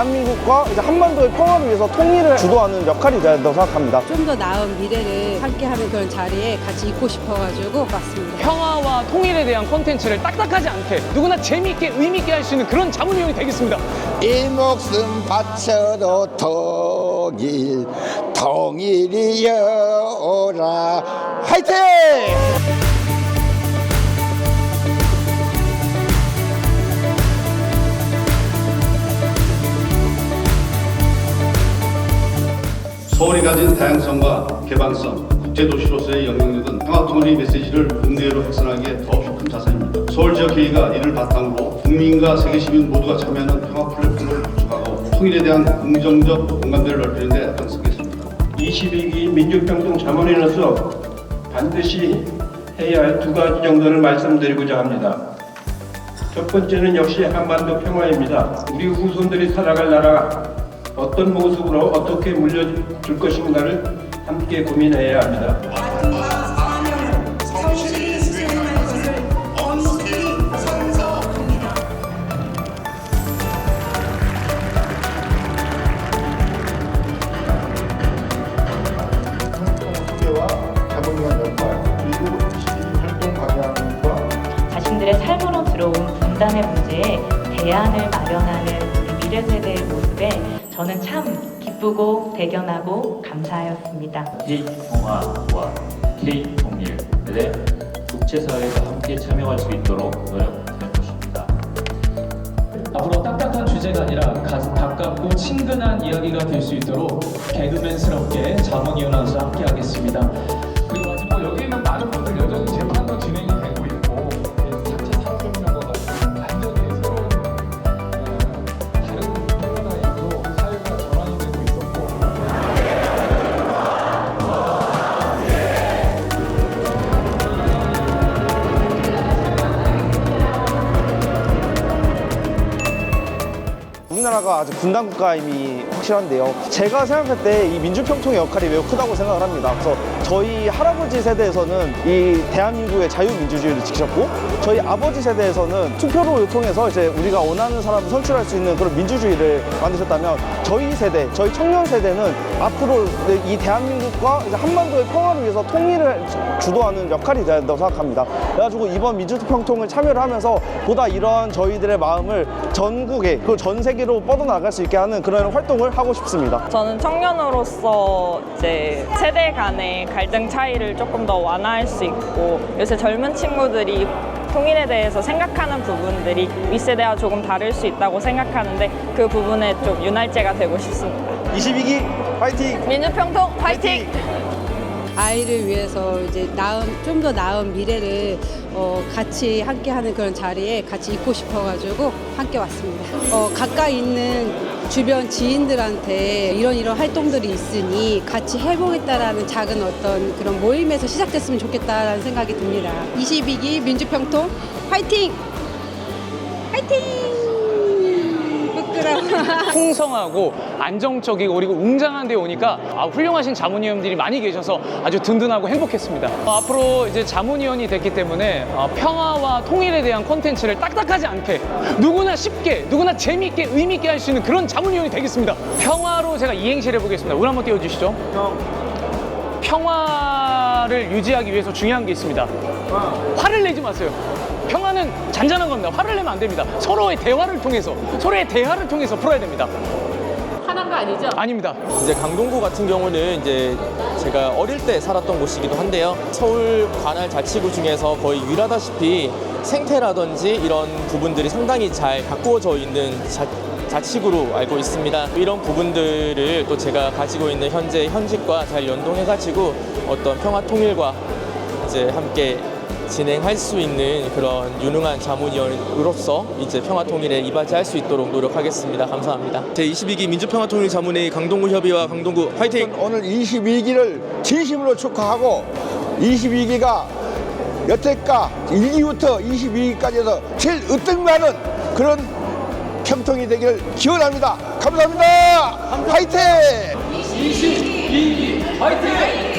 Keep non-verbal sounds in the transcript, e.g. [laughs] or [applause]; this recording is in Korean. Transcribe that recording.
대한민국과 이제 한반도의 평화를 위해서 통일을 주도하는 역할이 돼야 된다고 생각합니다. 좀 더 나은 미래를 함께하는 그런 자리에 같이 있고 싶어가지고 왔습니다. 평화와 통일에 대한 콘텐츠를 딱딱하지 않게 누구나 재미있게 의미있게 할 수 있는 그런 자문위원이 되겠습니다. 이 목숨 바쳐도 통일 통일이여라 화이팅! 가진 다양성과 개방성, 국제도시로서의 영향력은 평화통일의 메시지를 국내외로 확산하기에 더없이 큰 자산입니다. 서울 지역 회의가 이를 바탕으로 국민과 세계 시민 모두가 참여하는 평화 플랫폼을 구축하고 통일에 대한 긍정적 공감대를 넓히는 데 앞장서겠습니다. 22기 민주평통 자문위원으로서 반드시 해야 할 두 가지 정도를 말씀드리고자 합니다. 첫 번째는 역시 한반도 평화입니다. 우리 후손들이 살아갈 나라 어떤 모습으로 어떻게 물려줄 것인가를 함께 고민해야 합니다. 삶으로 들어온 분단의 문제에 대안을 마련하는 미래 세대의 모습에 저는 참 기쁘고 대견하고 감사하였습니다. K-평화와 K-통일에 국제사회가 함께 참여할 수 있도록 노력할 것입니다. 앞으로 딱딱한 주제가 아니라 가, 가깝고 친근한 이야기가 될 수 있도록 개그맨스럽게 자문위원회에서 함께하겠습니다. 그리고 마지막 여기 있는 많은 우리나라가 아직 분단 국가임이 확실한데요. 제가 생각할 때 이 민주평통의 역할이 매우 크다고 생각을 합니다. 그래서 저희 할아버지 세대에서는 이 대한민국의 자유민주주의를 지키셨고 저희 아버지 세대에서는 투표를 통해서 이제 우리가 원하는 사람을 선출할 수 있는 그런 민주주의를 만드셨다면 저희 세대, 저희 청년 세대는 앞으로 이 대한민국과 이제 한반도의 평화를 위해서 통일을 주도하는 역할이 돼야 된다고 생각합니다. 그래가지고 이번 민주평통을 참여를 하면서 보다 이러한 저희들의 마음을 전국에 그리고 전 세계로 뻗어나갈 수 있게 하는 그런 활동을 하고 싶습니다. 저는 청년으로서 이제 세대 간의 갈등 차이를 조금 더 완화할 수 있고 요새 젊은 친구들이 통일에 대해서 생각하는 부분들이 윗세대와 조금 다를 수 있다고 생각하는데 그 부분에 좀 윤활제가 되고 싶습니다. 22기 파이팅! 민주평통 화이팅! 아이를 위해서 이제 나은 좀 더 나은 미래를 어, 같이 함께하는 그런 자리에 같이 있고 싶어가지고 함께 왔습니다. 어, 가까이 있는 주변 지인들한테 이런 이런 활동들이 있으니 같이 해보겠다라는 작은 어떤 그런 모임에서 시작됐으면 좋겠다라는 생각이 듭니다. 22기 민주평통 화이팅! 화이팅! 부끄러워. [laughs] 풍성하고 안정적이고 그리고 웅장한 데 오니까 아, 훌륭하신 자문위원들이 많이 계셔서 아주 든든하고 행복했습니다. 어, 앞으로 이제 자문위원이 됐기 때문에 어, 평화와 통일에 대한 콘텐츠를 딱딱하지 않게 누구나 쉽게 누구나 재미있게 의미있게 할 수 있는 그런 자문위원이 되겠습니다. 평화로 제가 이행시를 해보겠습니다. 운 한번 띄워주시죠. 평화를 유지하기 위해서 중요한 게 있습니다. 화를 내지 마세요. 평화는 잔잔한 겁니다. 화를 내면 안 됩니다. 서로의 대화를 통해서, 서로의 대화를 통해서 풀어야 됩니다. 화난 거 아니죠? 아닙니다. 이제 강동구 같은 경우는 이제 제가 어릴 때 살았던 곳이기도 한데요. 서울 관할 자치구 중에서 거의 유일하다시피 생태라든지 이런 부분들이 상당히 잘 가꾸어져 있는 자, 자치구로 알고 있습니다. 이런 부분들을 또 제가 가지고 있는 현재 현직과 잘 연동해가지고 어떤 평화 통일과 이제 함께 진행할 수 있는 그런 유능한 자문위원으로서 이제 평화통일에 이바지할 수 있도록 노력하겠습니다. 감사합니다. 제22기 민주평화통일 자문회의 강동구 협의와 강동구 화이팅! 오늘 22기를 진심으로 축하하고 22기가 여태까 1기부터 22기까지 해서 제일 으뜸가는 그런 평통이 되기를 기원합니다. 감사합니다. 화이팅! 22기 화이팅!